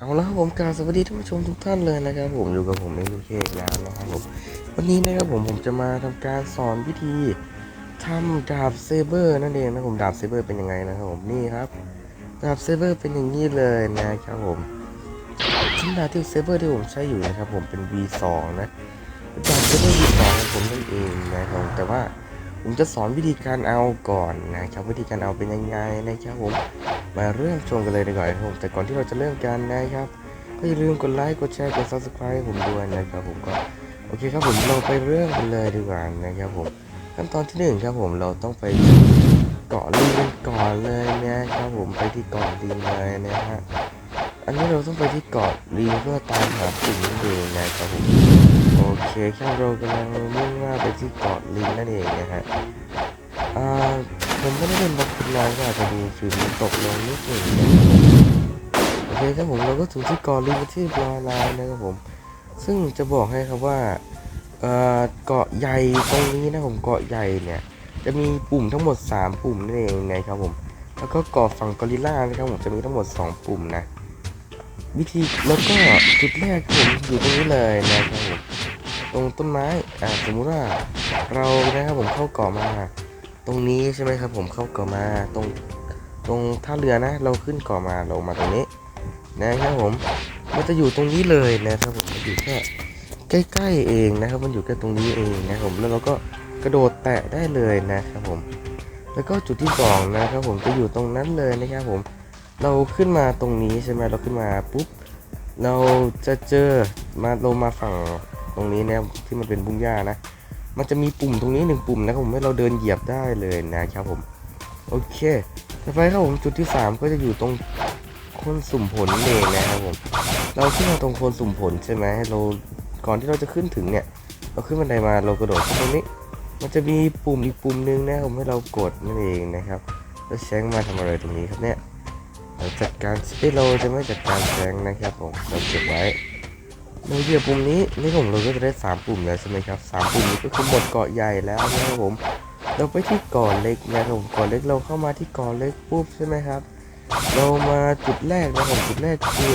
เอาละครับผมกาสวัสดีท่านผู้ชมทุกท่านเลยนะครับ ผมอยู่กับผมเองลูเคแล้วนะครับผมวันนี้นะครับผมผมจะมาทำการสอนวิธีทำดาบเซเบอร์นั่นเองนะผมดาบเซเบอร์เป็นยังไงนะครับผมนี่ครับดาบเซเบอร์เป็นอย่างนี้เลยนะครับผมชิ้นดาบที่เซเบอร์ที่ผมใช้อยู่นะครับผมเป็น V2 นะดาบเซเบอร์ V2 ของผมนั่นเองนะครับผมแต่ว่า ผมจะสอนวิธีการเอาก่อนนะครับ วิธีการเอาเป็นยังไงนะครับผมมาเริ่มชมกันเลยดีกว่าครับผมแต่ก่อนที่เราจะเริ่มกันนะครับก็อย่าลืมกดไลค์กดแชร์กด subscribe ผมด้วยนะครับผมก็โอเคครับผมเราไปเริ่มกันเลยดีกว่านะครับผมขั้นตอนที่หนึ่งครับผมเราต้องไปเกาะลิงกันก่อนเลยนะครับผมไปที่เกาะลิงเลยนะฮะอันนี้เราต้องไปที่เกาะลิงเพื่อตามหาสิ่งนั่นเองนะครับผม เคครับเรากำลังมุ่งหน้าไปที่เกาะลิงนั่นเองนะฮะอ่าผมไม่ได้เล่นบล็อกคุณนานก็อาจจะดูฟิล์มตกลงนิดหนึ่งโอเคครับผมเราก็ถึงที่เกาะลิงที่รอยลายนะครับผม ซึ่งจะบอกให้ครับว่าเกาะใหญ่ตรงนี้นะผมเกาะใหญ่เนี่ยจะมีปุ่มทั้งหมด 3 ปุ่มนั่นเองนะครับผมแล้วก็เกาะฝั่งกอริลลานะครับผมจะมีทั้งหมด 2 ปุ่มนะวิธีแล้วก็จุดแรกผมอยู่ตรงนี้เลยนะครับผม รงต้นไม้อ่าสมมุติว่าเรานะครับผมเข้าเกาะมา ตรงนี้ใช่ไหมครับ ผมเข้าเกาะมาตรงตรงท่าเรือนะ เราขึ้นเกาะมาเรามาตรงนี้นะครับผมมันจะอยู่ตรงนี้เลยนะครับผมมันอยู่แค่ใกล้ๆเองนะครับ มันอยู่แค่ตรงนี้เองนะครับผมแล้วเราก็กระโดดแตะได้เลยนะครับผม แล้วก็จุดที่สองนะครับผมจะอยู่ตรงนั้นเลยนะครับผม เราขึ้นมาตรงนี้ใช่ไหมเราขึ้นมาปุ๊บเราจะเจอมาลงมาฝั่ง ตรงนี้นะที่มันเป็นบุ้งหญ้านะ มันจะมีปุ่มตรงนี้หนึ่งปุ่มนะครับผมให้เราเดินเหยียบได้เลยนะครับผม โอเคต่อไปครับผมจุดที่ 3 ก็จะอยู่ตรงคนสุ่มผลเองนะครับผม เราขึ้นมาตรงคนสุ่มผลใช่ไหมเราก่อนที่เราจะขึ้นถึงเนี่ย เราขึ้นบันไดมาเรากระโดดตรงนี้ มันจะมีปุ่มอีกปุ่มหนึงนะครับผมให้เรากดนั่นเองนะครับแล้วแชงมาทำอะไรตรงนี้ครับเนี่ยเราจัดการเอ้เราจะไม่จัดการแชงนะครับผมเราเก็บไว้ เราเหยียบปุ่มนี้นี่ผมเราก็จะได้ 3 ปุ่มแล้วใช่ไหมครับสามปุ่มนี้ก็คือหมดเกาะใหญ่แล้วนะครับผม เราไปที่เกาะเล็กนะครับผมเกาะเล็กเราเข้ามาที่เกาะเล็กปุ๊บใช่ไหมครับ เรามาจุดแรกนะครับผมจุดแรกคือ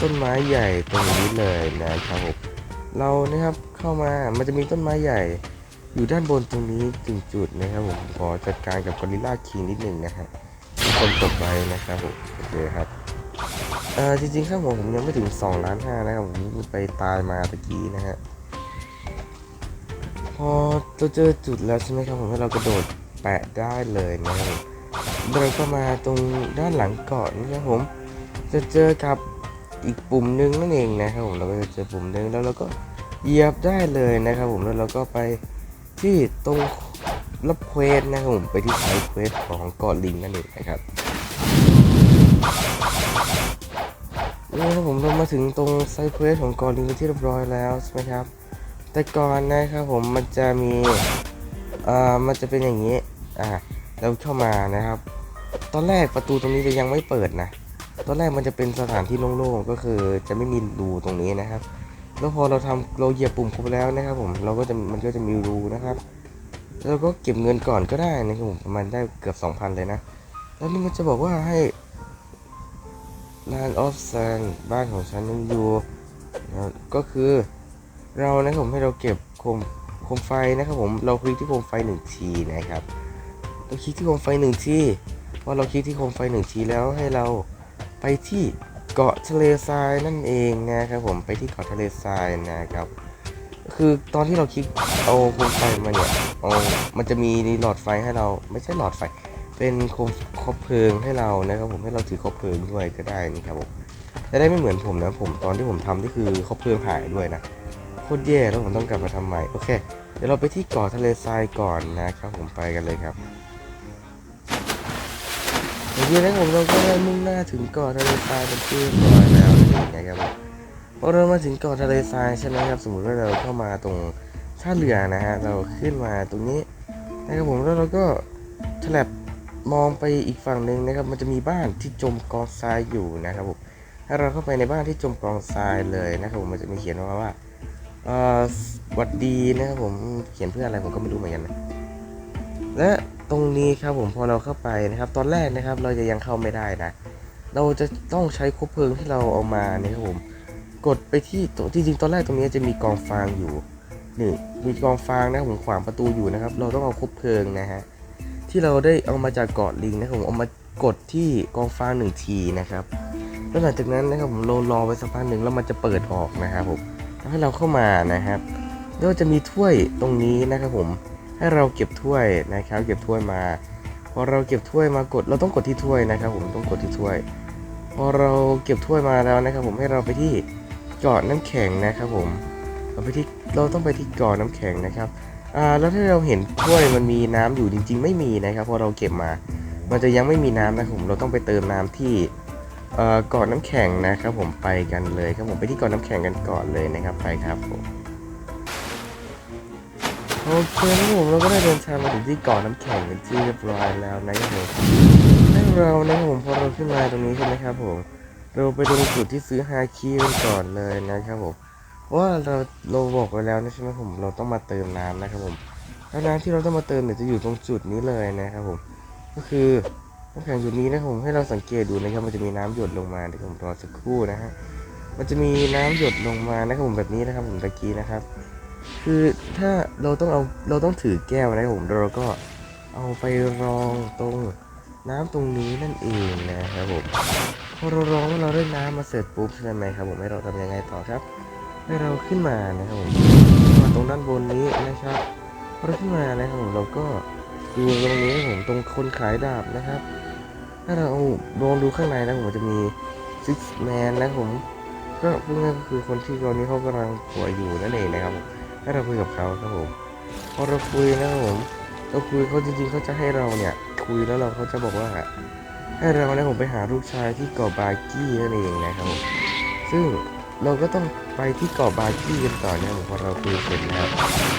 ต้นไม้ใหญ่ตรงนี้เลยนะครับผมเรานะครับเข้ามามันจะมีต้นไม้ใหญ่ อยู่ด้านบนตรงนี้ถึงจุดนะครับผมขอจัดการกับกอริลลาคิงนิดหนึ่งนะฮะคนตกไว้นะครับผมโอเคครับ เออจริงๆข้างผมผมยังไม่ถึง2ล้านห้านะครับผมไปตายมาตะกี้นะฮะพอเราเจอจุดแล้วใช่ไหมครับผมให้เรากระโดดแปะได้เลยนะครับเดินเข้ามาตรงด้านหลังเกาะนะครับผม จะเจอกับอีกปุ่มหนึงนั่นเองนะครับผมเราก็จะเจอปุ่มหนึงแล้วเราก็เหยียบได้เลยนะครับผมแล้วเราก็ไปที่ตรงรับเควสนะครับผมไปที่ไซต์เควสของเกาะลิงนั่นเองนะครับ ถึงตรงไซเควสของกอลิงเป็นที่เรียบร้อยแล้วใช่ไหมครับ แต่ก่อนนะครับผมมันจะมีเอ่อมันจะเป็นอย่างนี้อ่าเราเข้ามานะครับ ตอนแรกประตูตรงนี้จะยังไม่เปิดนะ ตอนแรกมันจะเป็นสถานที่โล่งๆก็คือจะไม่มีรูตรงนี้นะครับ แล้วพอเราทำเราเหยียบปุ่มครบแล้วนะครับผมเราก็จะมันก็จะมีรูนะครับแล้วก็เก็บเงินก่อนก็ได้นะครับผมประมาณได้เกือบ 2,000 เลยนะ แล้วนี่มันจะบอกว่าให้ ลานออฟแซนบ้านของฉันยังอยู่นะก็คือเรานะครับผมให้เราเก็บโคมโคมไฟนะครับผมเราคลิกที่โคมไฟหนึ่งทีนะครับเราคลิกที่โคมไฟหนึ่งทีพอเราคลิกที่โคมไฟหนึ่งทีแล้วให้เราไปที่เกาะทะเลทรายนั่นเองนะครับผมไปที่เกาะทะเลทรายนะครับ คือตอนที่เราคลิกเอาโคมไฟมาเนี่ยเอามันจะมีหลอดไฟให้เราไม่ใช่หลอดไฟ เป็นโคมคบเพลิงให้เรานะครับผมให้เราถือคบเพลิงด้วยก็ได้นะครับผมจะได้ไม่เหมือนผมนะผมตอนที่ผมทำนี่คือคบเพลิงหายด้วยนะโคตรแย่แล้วผมต้องกลับมาทำใหม่โอเคเดี๋ยวเราไปที่เกาะทะเลทรายก่อนนะครับผมไปกันเลยครับอย่างนี้นะผมเราก็ได้มุ่งหน้าถึงเกาะทะเลทรายเป็นที่เรียบร้อยแล้วนั่นเองนะครับผมพอเรามาถึงเกาะทะเลทรายใช่ไหมครับ สมมติว่าเราเข้ามาตรงท่าเรือนะฮะเราขึ้นมาตรงนี้นะครับผมแล้วเราก็ฉลับ มองไปอีกฝั่งหนึ่งนะครับ มันจะมีบ้านที่จมกองทรายอยู่นะครับผมถ้าเราเข้าไปในบ้านที่จมกองทรายเลยนะครับผมมันจะมีเขียนว่าว่าเออสวัสดีนะครับผมเขียนเพื่ออะไรผมก็ไม่รู้เหมือนกันนะและตรงนี้ครับผมพอเราเข้าไปนะครับ ตอนแรกนะครับ เราจะยังเข้าไม่ได้นะ เราจะต้องใช้คบเพลิงที่เราเอามานี่ครับผมกดไปที่ตัวจริงๆตอนแรกตรงนี้จะมีกองฟางอยู่นี่มีกองฟางนะผมขวางประตูอยู่นะครับ เราต้องเอาคบเพลิงนะฮะ ที่เราได้เอามาจากเกาะลิงนะครับผมเอามากดที่กองฟางหนึ่งทีนะครับแล้วหลังจากนั้นนะครับผมเรารอไปสักพักหนึ่งแล้วมันจะเปิดออกนะครับผมทำให้เราเข้ามานะครับแล้วจะมีถ้วยตรงนี้นะครับผมให้เราเก็บถ้วยนะครับ เก็บถ้วยมาพอเราเก็บถ้วยมากด เราต้องกดที่ถ้วยนะครับ ผมต้องกดที่ถ้วย พอเราเก็บถ้วยมาแล้วนะครับ ผมให้เราไปที่เกาะน้ำแข็งนะครับ ผมเราไปที่เราต้องไปที่เกาะน้ำแข็งนะครับ อ่าแล้วถ้าเราเห็นถ้วยมันมีน้ำอยู่จริง ๆ ไม่มีนะครับพอเราเก็บมา มันจะยังไม่มีน้ำนะครับผมเราต้องไปเติมน้ำที่เอ่อกาะน้ำแข็งนะครับผมไปกันเลยครับผมไปที่เกาะน้ำแข็งกันก่อนเลยนะครับไปครับผมโอเคนะครับผมเราก็ได้เดินทางมาถึงที่เกาะน้ำแข็งเป็นที่เรียบร้อยแล้วนะครับผมให้เรานะครับผมพอเราขึ้นมาตรงนี้ใช่ไหมครับผมเราไปตรงจุดที่ซื้อฮาคิกันก่อนเลยนะครับผม ว่าเราเราบอกไว้แล้วนะใช่ไหมผมเราต้องมาเติมน้ำนะครับผมแล้วน้ำที่เราต้องมาเติมเนี่ยจะอยู่ตรงจุดนี้เลยนะครับผม ก็คือน้ำแข็งจุดนี้นะครับผมให้เราสังเกตดูนะครับมันจะมีน้ำหยดลงมาเดี๋ยวผมรอสักครู่นะฮะมันจะมีน้ำหยดลงมานะครับผมแบบนี้นะครับผมตะกี้นะครับ คือถ้าเราต้องเอาเราต้องถือแก้วนะครับผมเราก็เอาไปรองตรงน้ำตรงนี้นั่นเองนะครับผมพอเรารองว่าเราได้น้ำมาเสร็จปุ๊บใช่ไหมครับผมให้เราทำยังไงต่อครับ ให้เราขึ้นมานะครับผมมาตรงด้านบนนี้นะครับพอเราขึ้นมานะครับผมเราก็ดูตรงนี้ผมตรงคนขายดาบนะครับ ถ้าเราลองดูข้างในนะผมจะมีซิกแมนนะผมก็พูดง่ายก็คือคนที่ตอนนี้เขากำลังป่วยอยู่นั่นเองนะครับผมให้เราคุยกับเขาครับผมพอเราคุยนะครับผมเราคุยเขาจริงๆเขาจะให้เราเนี่ยคุยแล้วเราเขาจะบอกว่าให้เราเนี่ยผมไปหาลูกชายที่เกาะบากี้นั่นเองนะครับผมซึ่ง เราก็ต้องไปที่เกาะบากี้กันต่อเนี่ยผมพอเราคุยเสร็จแล้ว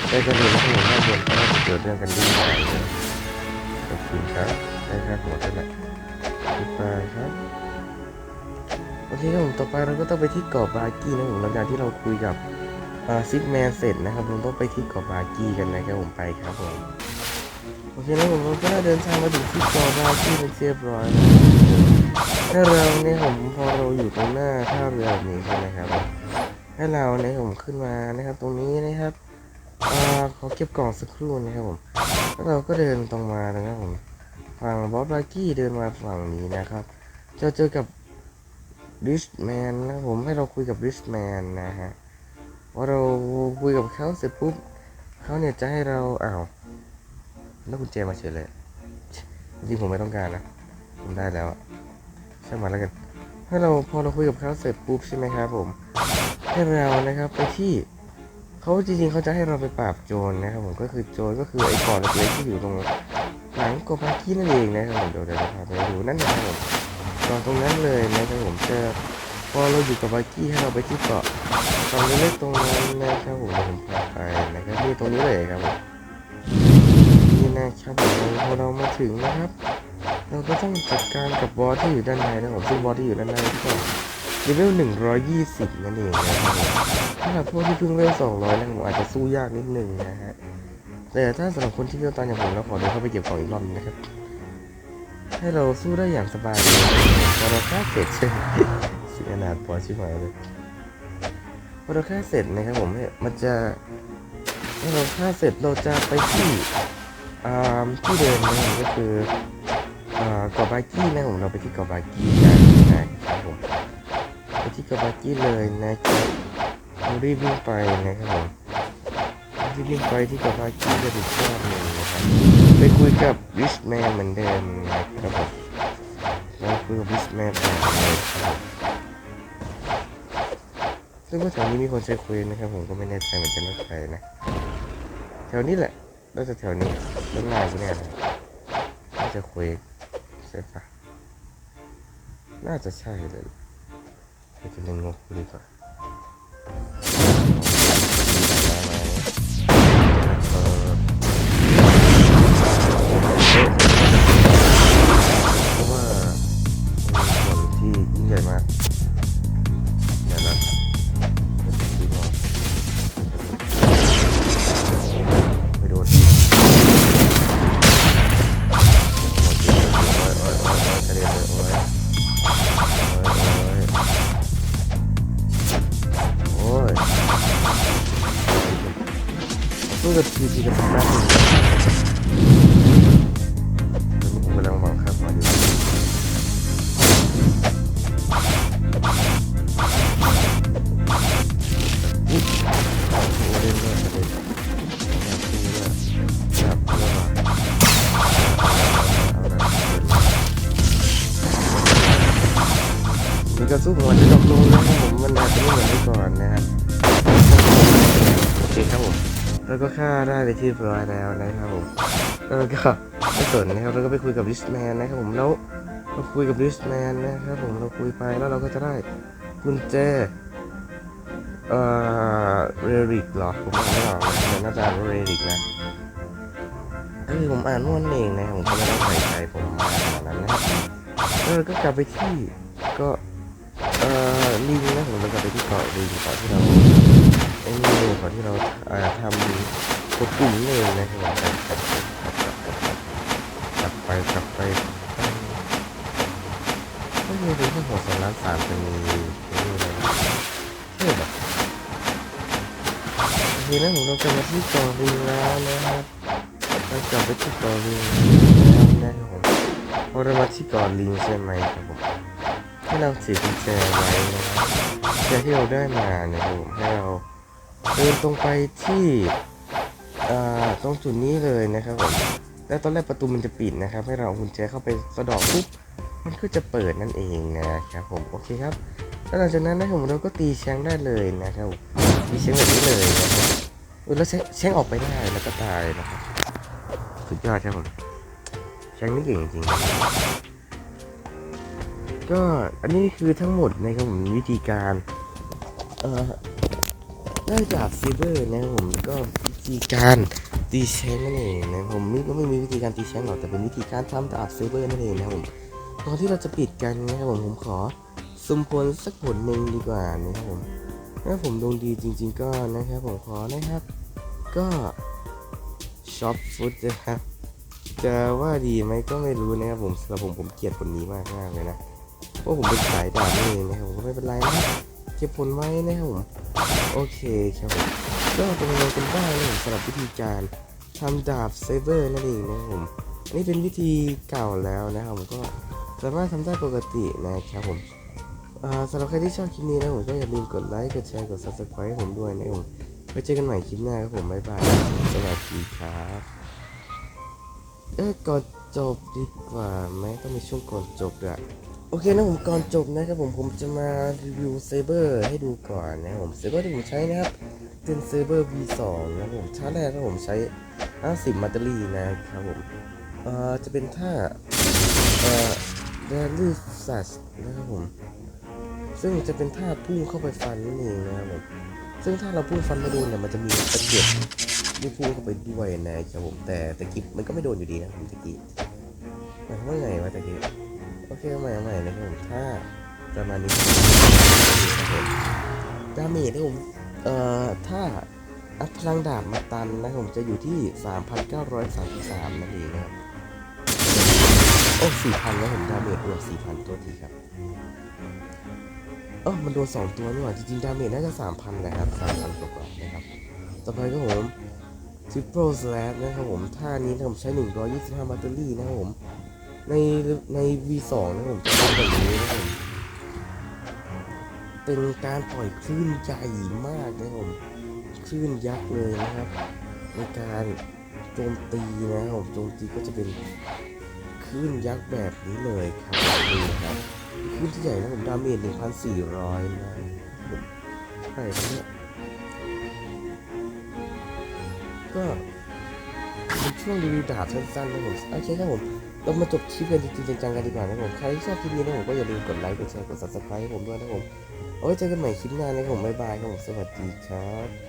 แต่ก็เลยนะผมด้านบนก็น่าจะเกิดเรื่องกันด้วยเลยขอบคุณครับได้ครับหัวได้แหละบ๊ายบายครับโอเคครับผมต่อไปเราก็ต้องไปที่เกาะบากี้นะผมหลังจากที่เราคุยกับซิกแมนเสร็จนะครับผมต้องไปที่เกาะบากี้กันนะครับผมไปครับผมโอเคนะผมเราก็ได้เดินทางมาถึงที่เกาะบากี้เป็นเรียบร้อย แล้วถ้าเราเนี่ยผมพอเราอยู่ตรงหน้าท่าเรือแบบนี้ใช่ไหมครับ ให้เราเนี่ยผมขึ้นมานะครับ ตรงนี้นะครับอ่าขอเก็บกล่องสักครู่นะครับผมแล้วเราก็เดินตรงมานะครับผมฝั่งบอสบากี้เดินมาฝั่งนี้นะครับจะเจอกับริชแมนนะครับผมให้เราคุยกับริชแมนนะฮะพอเราคุยกับเขาเสร็จปุ๊บเขาเนี่ยจะให้เราอ้าวแล้วกุญแจมาเฉยเลยจริงผมไม่ต้องการนะผมได้แล้ว ช่างมันแล้วกัน ให้เราพอเราคุยกับเขาเสร็จปุ๊บใช่ไหมครับผมให้เรานะครับไปที่เขาจริงๆเขาจะให้เราไปปราบโจรนะครับผมก็คือโจรก็คือไอ้ก่อนเล็กๆที่อยู่ตรงหลังกบากี้นั่นเองนะครับผมเดี๋ยวเดี๋ยวเราพาไปดูนั่นนะครับผมก่อนตรงนั้นเลยนะครับผมจอพอเราอยู่กับบากี้ให้เราไปที่เกาะตอนเล็กตรงนั้นนะครับผมเดี๋ยวผมพาไปนะครับนี่ตรงนี้เลยครับผมนี่นะครับผมพอเรามาถึงนะครับ เราก็ต้องจัดการกับบอสที่อยู่ด้านในนะครับผมซึ่งบอสที่อยู่ด้านในก็เลเวล120 นั่นเองนะครับผมสำหรับพวกที่เพิ่งเวล200นะผมอาจจะสู้ยากนิดนึงนะฮะแต่ถ้าสำหรับคนที่เวลตันอย่างผมแล้วขอเดินเข้าไปเก็บของอีกรอบนึงนะครับ ให้เราสู้ได้อย่างสบายเลยพอเราฆ่าเสร็จใช่ไหมสียนาดพอชิบหายเลยพอเราฆ่าเสร็จนะครับผมเนี่ยมันจะให้เราฆ่าเสร็จเราจะไปที่อ่าที่เดิมนะก็คือ เกาะบากี้นะผมเราไปที่เกาะบากี้กันนะครับผมไปที่เกาะบากี้เลยนะครับเรารีบวิ่งไปนะครับผมรีบวิ่งไปที่กับากี้จะติดรอบหนึ่งนะครับไปคุยกับริชแมนเหมือนเดิมนะครับผมเราคุยกับริชแมนต่อเลยครับซึ่งว่าแถวนี้มีคนใช้คุยนะครับผมก็ไม่แน่ใจเหมือนกันว่าใครนะแถวนี้แหละน่าจะแถวนี้เรื่องงานกูเนี่ยนะน่าจะคุย ใช่ปะน่าจะใช่เลยไปจะเล่นงงดีกว่า สู้กับทีทีกับทางด้านหนึ่งผมกำลังหวังครับมาอยู่เล่นด้วยเล่นอยากสู้ด้วยอยากเพื่อเอาละมีกระสู้ของมันจะดอปลงนะครับผมมันอาจจะไม่เหมือนเมื่อก่อนนะครับโอเคครับผม แล้วก็ฆ่าได้ไปที่เรียบร้อยแล้วนะครับผมแล้วก็ไม่สนนะครับแล้วก็ไปคุยกับริชแมนนะครับผมแล้วเราคุยกับริชแมนนะครับผมเราคุยไปแล้วเราก็จะได้กุญแจเอ่อเรริกเหรอผมอ่านไม่ออกนะแต่น่าจะอ่านว่าเรริกนะก็คือผมอ่านมั่วนั่นเองนะผมก็ไม่ต้ใส่ใจผมมาขนาดนั้นนะครับเราก็กลับไปที่ก็เอ่อลิงนะผมเรากลับไปที่เกาะลิงเกาะที่เรา อ้นี่เกาะที่เราอ่อทำกดปุ่มเองนะครับกลับไปกลับไปจับไปไม่มีเป็นแค่หัวสองล้านสามจะมีนี่เลยเท่แบบโอเคนะผมเรากลับมาที่เกาะลิงแล้วนะครับเรากลับไปที่เกาะลิงแล้วนะครับผมพอเรามาที่เกาะลิงใช่ไหมครับผมให้เราถือกุญแจไว้นะครับแจที่เราได้มาเนี่ยผมให้เรา เดินตรงไปที่ตรงจุดนี้เลยนะครับผมแล้วตอนแรกประตูมันจะปิดนะครับ ให้เราเอากุญแจเข้าไปสะดอกปุ๊บมันก็จะเปิดนั่นเองนะครับผมโอเคครับแล้วหลังจากนั้นนะครับผมเราก็ตีแชงได้เลยนะครับตีแชงแบบนี้เลยนะครับแล้วแชงแชงออกไปได้แล้วก็ตายนะครับสุดยอดครับผมแชงนี่เก่งจริงก็อันนี้คือทั้งหมดนะครับผมวิธีการ เอ่อได้จากซีเบอร์นะครับผมก็วิธีการตีแชงนั่นเองนะผมนี่ก็ไม่มีวิธีการตีแชงหรอกแต่เป็นวิธีการทำดาบซีเบอร์นั่นเองนะครับผมก่อนที่เราจะปิดกันนะครับผมผมขอสุ่มผลสักผลหนึ่งดีกว่านะครับผมถ้าผมดวงดีจริง ๆ ก็นะครับผมขอนะครับ ก็ช็อปฟุตนะครับจะว่าดีไหมก็ไม่รู้นะครับผมสำหรับผมผมเกลียดผลนี้มากมากเลยนะเพราะผมเป็นสายดาบนี่เองนะครับผมก็ไม่เป็นไรนะเก็บผลไว้นะครับผม โอเคครับผมก็เป็นยังไงกันบ้างนะสำหรับวิธีการทำดาบเซเบอร์นั่นเองนะครับผมอันนี้เป็นวิธีเก่าแล้วนะครับผมก็สามารถทำได้ปกตินะครับผมสำหรับใครที่ชอบคลิปนี้นะผมก็อย่าลืมกดไลค์กดแชร์กด subscribe ให้ผมด้วยนะครับผมไว้เจอกันใหม่คลิปหน้าครับผมบ๊ายบายสวัสดีครับเออก่อนจบดีกว่าไหมต้องมีช่วงก่อนจบด้วย โอเคนะผมก่อนจบนะครับผมผมจะมารีวิวเซเบอร์ให้ดูก่อนนะผมเซเบอร์ที่ผมใช้นะครับเป็นเซเบอร์ V2 นะครับผมชาร์จแรกครับผมใช้ 50 มัตเตอรี่นะครับผมเอ่อจะเป็นท่าเอ่อ Daily Slash นะครับผมซึ่งจะเป็นท่าพุ่งเข้าไปฟันนั่นเองนะครับผมซึ่งถ้าเราพุ่งฟันไม่โดนเนี่ยมันจะมีตะเกียบที่พุ่งเข้าไปด้วยนะครับผมแต่ตะกิบมันก็ไม่โดนอยู่ดีนะผมตะกี้หมายความว่าไงวะตะกี้ เคเอใหม่เอาใหม่นะครับผมถ้าประมาณนี้ครับผมดาเมจนะครับผมเอ่อถ้าอัพพลังดาบมาตันนะครับผมจะอยู่ที่ 3,933นั่นเองนะครับโอ้4,000แล้วผมดาเมจรวม4,000 ตัวทีครับเออมันโดน2ตัวนี่หว่าจริงๆดาเมจน่าจะ 3,000แหละครับ3,000กว่านะครับต่อไปครับผม Triple Slash นะครับผมท่านี้นะครับผมใช้ 125แบตเตอรี่นะครับผม ในใน V2 นะผมจะทำแบบนี้นะผมเป็นการปล่อยคลื่นใหญ่มากนะผมคลื่นยักษ์เลยนะครับ ในการโจมตีนะครับผมโจมตีก็จะเป็นคลื่นยักษ์แบบนี้เลยครับดูครับคลื่นที่ใหญ่นะผมดาเมจ1,400นะผมใช่ครับเนี่ยก็เป็นช่วงรีวิวดาบสั้นๆนะผมโอเคครับผม เรามาจบคลิปกันจริงๆจังๆกันดีกว่านะผมใครที่ชอบคลิปนี้นะผมก็อย่าลืมกดไลค์กดแชร์กด subscribe ให้ผมด้วยนะผมเอาไว้เจอกันใหม่คลิปหน้านะผมบ๊ายบายครับผมสวัสดีครับ